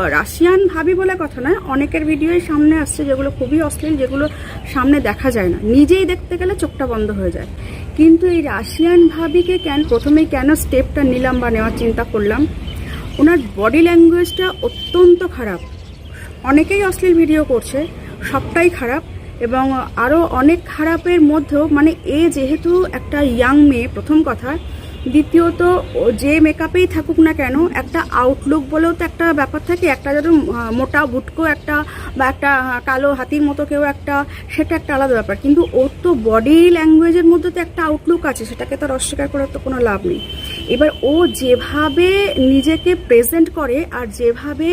Russian ভাবি বলে কথা নয়, অনেকের ভিডিওই সামনে আসছে যেগুলো খুবই অশ্লীল, যেগুলো সামনে দেখা যায় না। নিজেই দেখতে গেলে চোখটা বন্ধ হয়ে যায়। কিন্তু এই রাশিয়ান ভাবিকে কেন, প্রথমেই কেন স্টেপটা নিলাম বা নেওয়ার চিন্তা করলাম? ওনার বডি ল্যাঙ্গুয়েজটা অত্যন্ত খারাপ। অনেকেই অশ্লীল ভিডিও করছে, সবটাই খারাপ এবং আরও অনেক খারাপের মধ্যেও মানে এ যেহেতু একটা ইয়াং মেয়ে, প্রথম কথা দ্বিতীয়ত যে মেকআপেই থাকুক না কেন, একটা আউটলুক বলেও তো একটা ব্যাপার থাকে। একটা যেন মোটা বুটকো একটা বা একটা কালো হাতির মতো কেউ একটা, সেটা একটা আলাদা ব্যাপার। কিন্তু ওর তো বডি ল্যাঙ্গুয়েজের মধ্যে তো একটা আউটলুক আছে, সেটাকে তার অস্বীকার করার তো কোনো লাভ নেই। এবার ও যেভাবে নিজেকে প্রেজেন্ট করে আর যেভাবে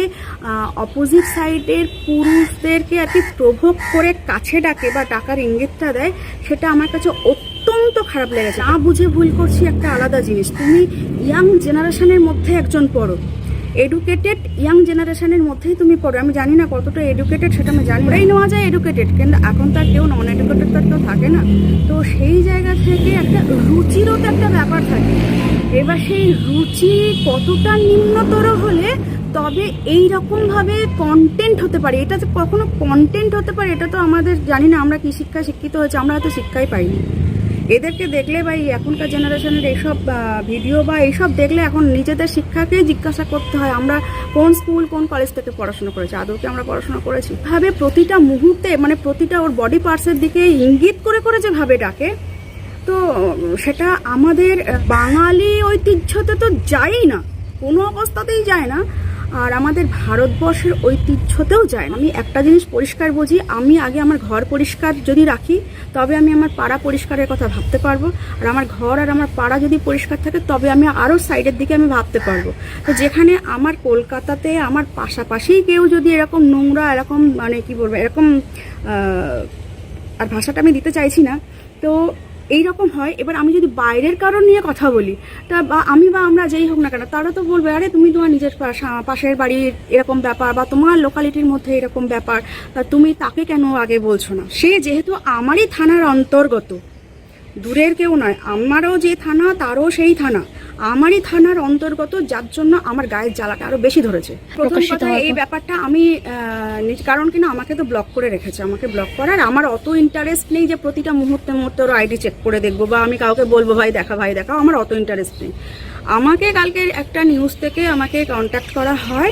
অপোজিট সাইডের পুরুষদেরকে আর কি প্রভোগ করে কাছে ডাকে বা ডাকার ইঙ্গিতটা দেয়, সেটা আমার কাছে অত্যন্ত খারাপ লেগেছে। না বুঝে ভুল করছি একটা আলাদা জিনিস। তুমি ইয়াং জেনারেশনের মধ্যে একজন পড়ো। এডুকেটেড ইয়াং জেনারেশনের মধ্যেই তুমি পড়ো। আমি জানি না কতটা এডুকেটেড সেটা আমি জানি ওরাই নেওয়া যায় এডুকেটেড কিন্তু এখন তার কেউ নন এডুকেটেড তার কেউ থাকে না। তো সেই জায়গা থেকে একটা রুচিরও তো একটা ব্যাপার থাকে। এবার সেই রুচি কতটা নিম্নতর হলে তবে এই রকমভাবে কন্টেন্ট হতে পারে। এটা যে কখনো কন্টেন্ট হতে পারে, এটা তো আমাদের জানি না। আমরা কি শিক্ষা শিক্ষিত হয়েছে, আমরা হয়তো শিক্ষাই পাইনি। এদেরকে দেখলে বা এখনকার জেনারেশনের এইসব ভিডিও বা এইসব দেখলে এখন নিজেদের শিক্ষাকেই জিজ্ঞাসা করতে হয়, আমরা কোন স্কুল কোন কলেজ থেকে পড়াশোনা করেছি আদৌ কি আমরা পড়াশোনা করেছি। ভাবে প্রতিটা মুহূর্তে মানে প্রতিটা ওর বডি পার্টসের দিকে ইঙ্গিত করে করে যে ভাবে ডাকে, তো সেটা আমাদের বাঙালি ঐতিহ্যতে তো যায়ই না, কোনো অবস্থাতেই যায় না। আর আমাদের ভারতবর্ষের ঐতিহ্যতেও যায় না। আমি একটা জিনিস পরিষ্কার বুঝি, আমি আগে আমার ঘর পরিষ্কার যদি রাখি, তবে আমি আমার পাড়া পরিষ্কারের কথা ভাবতে পারব। আর আমার ঘর আর আমার পাড়া যদি পরিষ্কার থাকে, তবে আমি আরও সাইডের দিকে আমি ভাবতে পারব। তো যেখানে আমার কলকাতাতে আমার পাশাপাশি কেউ যদি এরকম নোংরা, এরকম মানে কি বলব, এরকম আর ভাষাটা আমি দিতে চাইছি না, তো এই রকম হয়। এবার আমি যদি বাইরের কারণ নিয়ে কথা বলি, তা বা আমি বা আমরা যেই হোক না কেন, তারা তো বলবে, আরে তুমি তোমার নিজের পাশের বাড়ির এরকম ব্যাপার বা তোমার লোকালিটির মধ্যে এরকম ব্যাপার, তা তুমি তাকে কেন আগে বলছো না? সে যেহেতু আমারই থানার অন্তর্গত, দূরের কেউ নয়, আমারও যে থানা, তারও সেই থানা। আমারই থানার অন্তর্গত যার জন্য আমার গায়ের জ্বালাটা আরও বেশি ধরেছে। প্রথম কথা এই ব্যাপারটা আমি কারণ কিনা আমাকে তো ব্লক করে রেখেছে। আমাকে ব্লক করার আমার অত ইন্টারেস্ট নেই যে প্রতিটা মুহূর্তে মুহূর্তে ওর আইডি চেক করে দেখব বা আমি কাউকে বলব ভাই দেখা ভাই দেখা আমার অত ইন্টারেস্ট নেই। আমাকে কালকে একটা নিউজ থেকে আমাকে কন্ট্যাক্ট করা হয়,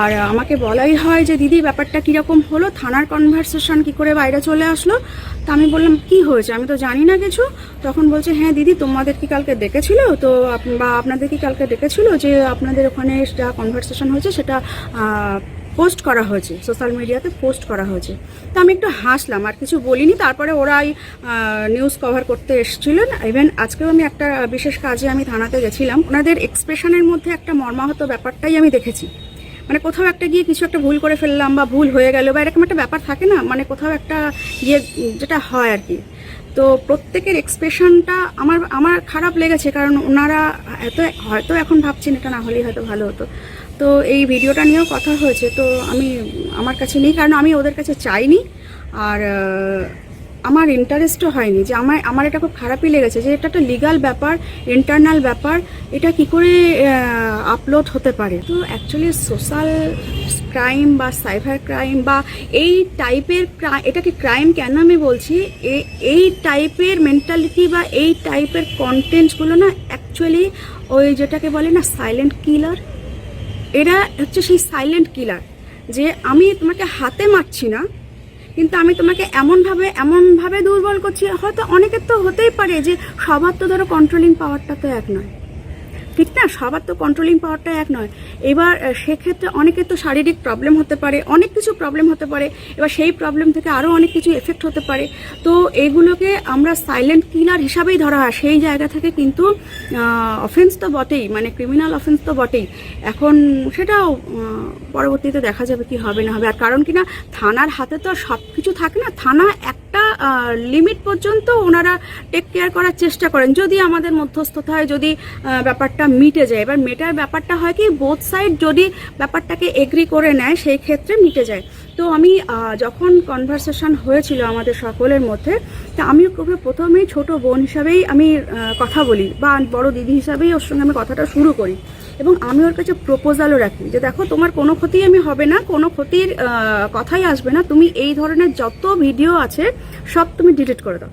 আর আমাকে বলাই হয় যে, দিদি, ব্যাপারটা কীরকম হলো? থানার কনভারসেশন কি করে বাইরে চলে আসলো? তা আমি বললাম, কি হয়েছে? আমি তো জানি না কিছু। তখন বলছে হ্যাঁ দিদি, তোমাদের কি কালকে ডেকেছিল? তো বা আপনাদের কি কালকে ডেকেছিল যে, আপনাদের ওখানে যা কনভারসেশন হয়েছে সেটা পোস্ট করা হয়েছে, সোশ্যাল মিডিয়াতে পোস্ট করা হয়েছে। তো আমি একটু হাসলাম, আর কিছু বলিনি। তারপরে ওরাই নিউজ কভার করতে এসেছিলেন। ইভেন আজকেও আমি একটা বিশেষ কাজে আমি থানাতে গেছিলাম। ওনাদের এক্সপ্রেশনের মধ্যে একটা মর্মাহত ব্যাপারটাই আমি দেখেছি। মানে কোথাও একটা গিয়ে কিছু একটা ভুল করে ফেললাম বা ভুল হয়ে গেল বা এরকম একটা ব্যাপার থাকে না মানে কোথাও একটা গিয়ে যেটা হয় আর কি। তো প্রত্যেকের এক্সপ্রেশনটা আমার আমার খারাপ লেগেছে, কারণ ওনারা এত, হয়তো এখন ভাবছেন এটা না হলেই হয়তো ভালো হতো। তো এই ভিডিওটা নিয়েও কথা হয়েছে। তো আমি আমার কাছে নেই, কারণ আমি ওদের কাছে চাইনি। আর আমার ইন্টারেস্টও হয়নি যে আমার আমার এটা খুব খারাপই লেগেছে যে এটা একটা লিগাল ব্যাপার ইন্টারনাল ব্যাপার। এটা কি করে আপলোড হতে পারে? তো অ্যাকচুয়ালি সোশ্যাল ক্রাইম বা সাইবার ক্রাইম বা এই টাইপের এটাকে ক্রাইম কেন আমি বলছি? এই টাইপের মেন্টালিটি বা এই টাইপের কন্টেন্টসগুলো না অ্যাকচুয়ালি ওই যেটাকে বলে না সাইলেন্ট কিলার এরা হচ্ছে সেই সাইলেন্ট কিলার যে আমি তোমাকে হাতে মারছি না, কিন্তু আমি তোমাকে এমনভাবে এমনভাবে দুর্বল করছি, হয়তো অনেকের তো হতেই পারে যে সবার তো ধরো কন্ট্রোলিং পাওয়ারটা তো এক নয়। ঠিক না, সবার তো কন্ট্রোলিং পাওয়ারটা এক নয়। এবার সেক্ষেত্রে অনেকের তো শারীরিক প্রবলেম হতে পারে, অনেক কিছু প্রবলেম হতে পারে। এবার সেই প্রবলেম থেকে আরও অনেক কিছু এফেক্ট হতে পারে। তো এগুলোকে আমরা সাইলেন্ট কিলার হিসাবেই ধরা হয়। সেই জায়গা থেকে কিন্তু অফেন্স তো বটেই মানে ক্রিমিনাল অফেন্স তো বটেই। এখন সেটাও পরবর্তীতে দেখা যাবে কি হবে না হবে। আর কারণ কি না, থানার হাতে তো সব কিছু থাকে না। থানা একটা লিমিট পর্যন্ত ওনারা টেক কেয়ার করার চেষ্টা করেন। যদি আমাদের মধ্যস্থতা হয়, যদি ব্যাপারটা মিটে যায়। এবার মেটার ব্যাপারটা হয় কি বোথ সাইড যদি ব্যাপারটাকে এগ্রি করে নেয়, সেই ক্ষেত্রে মিটে যায়। তো আমি যখন কনভারসেশন হয়েছিল আমাদের সকলের মধ্যে, তা আমি ওকে প্রথমেই ছোট বোন হিসাবেই আমি কথা বলি বা বড় দিদি হিসাবেই ওর সঙ্গে আমি কথাটা শুরু করি। এবং আমি ওর কাছে প্রপোজালও রাখি যে, দেখো, তোমার কোনো ক্ষতি আমি হবে না, কোনো ক্ষতির কথাই আসবে না। তুমি এই ধরনের যত ভিডিও আছে, সব তুমি ডিলিট করে দাও।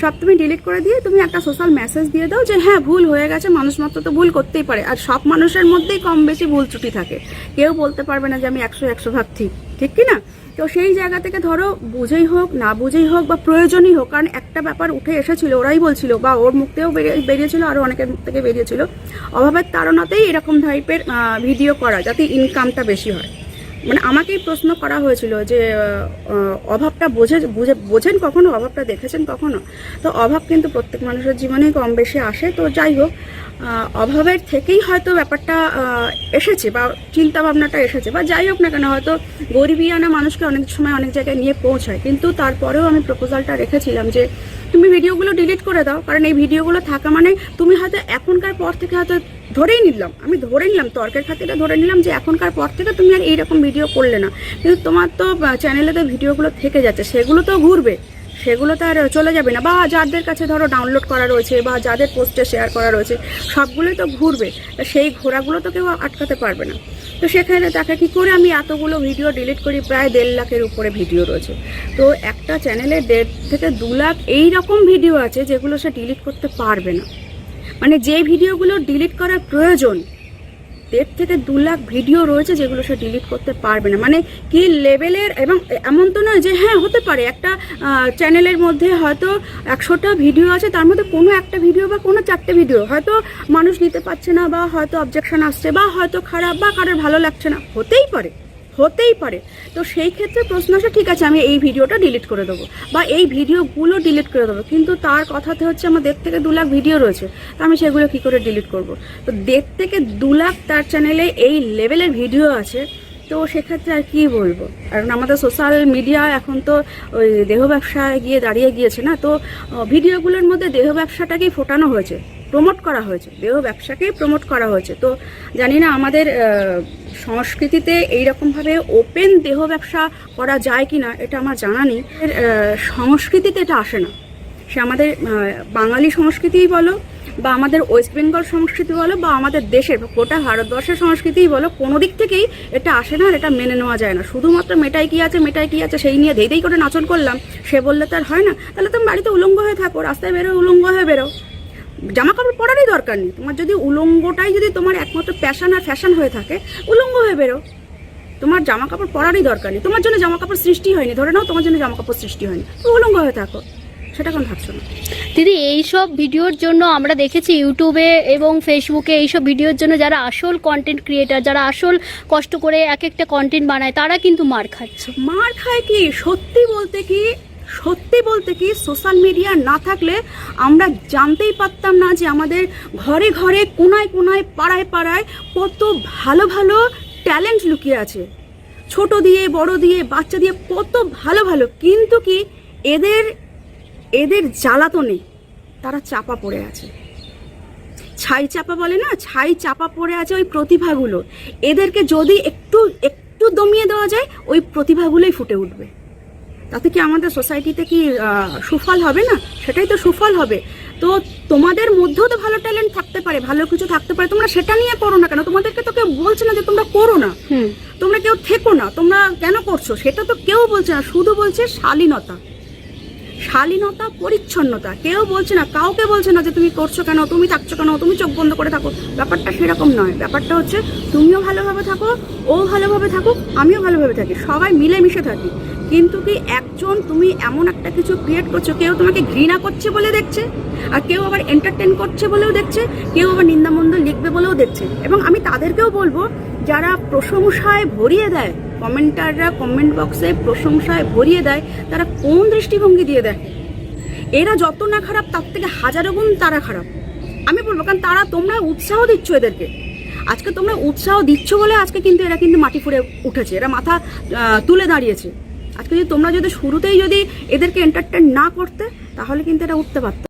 সব তুমি ডিলিট করে দিয়ে তুমি একটা সোশ্যাল মেসেজ দিয়ে দাও যে হ্যাঁ ভুল হয়ে গেছে, মানুষ মাত্র তো ভুল করতেই পারে। আর সব মানুষের মধ্যেই কম বেশি ভুল ত্রুটি থাকে। কেউ বলতে পারবে না যে, আমি একশো একশো ভাগ ঠিক। ঠিক কি না? তো সেই জায়গা থেকে ধরো, বুঝেই হোক, না বুঝেই হোক বা প্রয়োজনই হোক, কারণ একটা ব্যাপার উঠে এসেছিল, ওরাই বলছিল বা ওর মুখ থেকেও বেরিয়ে, বেরিয়েছিল আরও অনেকের মুখ থেকে বেরিয়েছিল। অভাবের তাড়নাতেই এরকম টাইপের ভিডিও করা, যাতে ইনকামটা বেশি হয়। মানে আমাকেই প্রশ্ন করা হয়েছিল যে অভাবটা বোঝে, বুঝে, বোঝেন কখনো, অভাবটা দেখেছেন কখনো? তো অভাব কিন্তু প্রত্যেক মানুষের জীবনেই কম বেশি আসে। তো যাই হোক অভাবের থেকেই হয়তো ব্যাপারটা এসেছে বা চিন্তা ভাবনাটা এসেছে বা যাই হোক না কেন, হয়তো গরিবিয়ানা মানুষকে অনেক সময় অনেক জায়গায় নিয়ে পৌঁছায়। কিন্তু তারপরেও আমি প্রপোজালটা রেখেছিলাম যে, তুমি ভিডিওগুলো ডিলিট করে দাও। কারণ এই ভিডিওগুলো থাকা মানে তুমি হয়তো এখনকার পর থেকে হয়তো ধরেই নিলাম, আমি ধরে নিলাম, তর্কের খাতিরে ধরে নিলাম যে এখনকার পর থেকে তুমি আর এইরকম ভিডিও করলে না। কিন্তু তোমার তো চ্যানেলে তো ভিডিওগুলো থেকে যাচ্ছে সেগুলো তো ঘুরবে, সেগুলো তো আর চলে যাবে না। বা, যাদের কাছে ধরো ডাউনলোড করা রয়েছে, বা, যাদের পোস্টে শেয়ার করা রয়েছে, সবগুলোই তো ঘুরবে সেই ঘোরাগুলো তো কেউ আটকাতে পারবে না। তো সেখানে তাকে কি করে আমি এতগুলো ভিডিও ডিলিট করি, প্রায় দেড় লাখের উপরে ভিডিও রয়েছে। তো একটা চ্যানেলে দেড় থেকে দু লাখ এই রকম ভিডিও আছে, যেগুলো সে ডিলিট করতে পারবে না। মানে যে ভিডিওগুলো ডিলিট করার প্রয়োজন, দেড় থেকে দু লাখ ভিডিও রয়েছে যেগুলো সে ডিলিট করতে পারবে না। মানে কি লেভেলের এবং এমন তো নয় যে হ্যাঁ হতে পারে। একটা চ্যানেলের মধ্যে হয়তো একশোটা ভিডিও আছে, তার মধ্যে কোনো একটা ভিডিও বা কোনো চারটে ভিডিও হয়তো মানুষ নিতে পারছে না বা হয়তো অবজেকশন আসছে বা হয়তো খারাপ বা কারোর ভালো লাগছে না, হতেই পারে। হতেই পারে। তো সেই ক্ষেত্রে প্রশ্ন আসে, ঠিক আছে, আমি এই ভিডিওটা ডিলিট করে দেবো বা এই ভিডিওগুলো ডিলিট করে দেবো। কিন্তু তার কথাতে হচ্ছে আমার দেড় থেকে দু লাখ ভিডিও রয়েছে, তো আমি সেগুলো কী করে ডিলিট করব? তো দেড় থেকে দু লাখ তার চ্যানেলে এই লেভেলের ভিডিও আছে, তো সেক্ষেত্রে আর কী বলব? কারণ আমাদের সোশ্যাল মিডিয়া এখন তো ওই দেহ ব্যবসায় গিয়ে দাঁড়িয়ে গিয়েছে না, তো ভিডিওগুলোর মধ্যে দেহ ব্যবসাটাকেই ফোটানো হয়েছে? প্রমোট করা হয়েছে। দেহ ব্যবসাকেই প্রমোট করা হয়েছে। তো জানি না আমাদের সংস্কৃতিতে এইরকমভাবে ওপেন দেহ ব্যবসা করা যায় কি না এটা আমার জানা নেই। সংস্কৃতিতে এটা আসে না। সে আমাদের বাঙালি সংস্কৃতিই বলো, বা আমাদের ওয়েস্ট বেঙ্গল সংস্কৃতি বলো, বা আমাদের দেশের গোটা ভারতবর্ষের সংস্কৃতিই বলো, কোনো দিক থেকেই এটা আসে না আর এটা মেনে নেওয়া যায় না। শুধুমাত্র মেটাই কি আছে, মেটাই কি আছে, সেই নিয়ে ধেই করে নাচন করলাম, সে বললে তো আর হয় না। তাহলে তুমি বাড়িতে উলঙ্গ হয়ে থাকো রাস্তায় বেরো উলঙ্গ হয়ে বেরো জামা কাপড় পরারই দরকার নেই। তোমার যদি উলঙ্গটাই যদি তোমার একমাত্র প্যাশন আর ফ্যাশন হয়ে থাকে উলঙ্গ হয়ে বেরো। তোমার জামা কাপড় পরারই দরকার নেই। তোমার জন্য জামা কাপড় সৃষ্টি হয়নি। ধরে নাও তোমার জন্য জামা কাপড় সৃষ্টি হয়নি। তুমি উলঙ্গ হয়ে থাকো। সেটা কেন ভাবছ না। দিদি এইসব ভিডিওর জন্য আমরা দেখেছি ইউটিউবে এবং ফেসবুকে এইসব ভিডিওর জন্য যারা আসল কন্টেন্ট ক্রিয়েটার যারা আসল কষ্ট করে এক একটা কন্টেন্ট বানায় তারা কিন্তু মার খাচ্ছে মার খায় কি? সত্যি বলতে কি? সত্যি বলতে কি সোশ্যাল মিডিয়া না থাকলে আমরা জানতেই পারতাম না যে আমাদের ঘরে ঘরে কোনায় কোনায় পাড়ায় পাড়ায় কত ভালো ভালো ট্যালেন্ট লুকিয়ে আছে। ছোট দিয়ে, বড় দিয়ে, বাচ্চা দিয়ে কত ভালো ভালো। কিন্তু কি এদের এদের জ্বালাতনে তারা চাপা পড়ে আছে। ছাই চাপা বলে না? ছাই চাপা পড়ে আছে ওই প্রতিভাগুলো। এদেরকে যদি একটু একটু দমিয়ে দেওয়া যায়, ওই প্রতিভাগুলোই ফুটে উঠবে। তাতে কি আমাদের সোসাইটিতে কি সুফল হবে না? সেটাই তো সুফল হবে। তো তোমাদের মধ্যেও তো ভালো ট্যালেন্ট থাকতে পারে ভালো কিছু থাকতে পারে। তোমরা সেটা নিয়ে করো না কেন? তোমাদেরকে তো কেউ বলছে না যে তোমরা করো না। তোমরা কেউ থেকো না। তোমরা কেন করছ? সেটা তো কেউ বলছে না। শুধু বলছে শালীনতা। শালীনতা পরিচ্ছন্নতা। কেউ বলছে না কাউকে বলছে না যে তুমি করছ কেন তুমি থাকছো কেন তুমি চোখ বন্ধ করে থাকো। ব্যাপারটা সেরকম নয়। ব্যাপারটা হচ্ছে তুমিও ভালোভাবে থাকো ও ভালোভাবে থাকুক আমিও ভালোভাবে থাকি। সবাই মিলেমিশে থাকি। কিন্তু কি একজন তুমি এমন একটা কিছু ক্রিয়েট করছ? কেউ তোমাকে ঘৃণা করছে বলে দেখছে? আর কেউ আবার এন্টারটেন করছে বলেও দেখছে? কেউ আবার নিন্দামন্দ লিখবে বলেও দেখছে? এবং আমি তাদেরকেও বলব, যারা প্রশংসায় ভরিয়ে দেয় কমেন্টাররা কমেন্ট বক্সে প্রশংসায় ভরিয়ে দেয়, তারা কোন দৃষ্টিভঙ্গি দিয়ে দেখে? এরা যত না খারাপ, তার থেকে হাজারো গুণ তারা খারাপ। আমি বলব, কারণ তারা তোমরা উৎসাহ দিচ্ছ এদেরকে। আজকে তোমরা উৎসাহ দিচ্ছ বলে আজকে কিন্তু এরা কিন্তু মাটি ফুড়ে উঠেছে। এরা মাথা তুলে দাঁড়িয়েছে। আজকে যদি তোমরা যদি শুরুতেই যদি এদেরকে এন্টারটেন না করতে, তাহলে কিন্তু এটা উঠতে পারত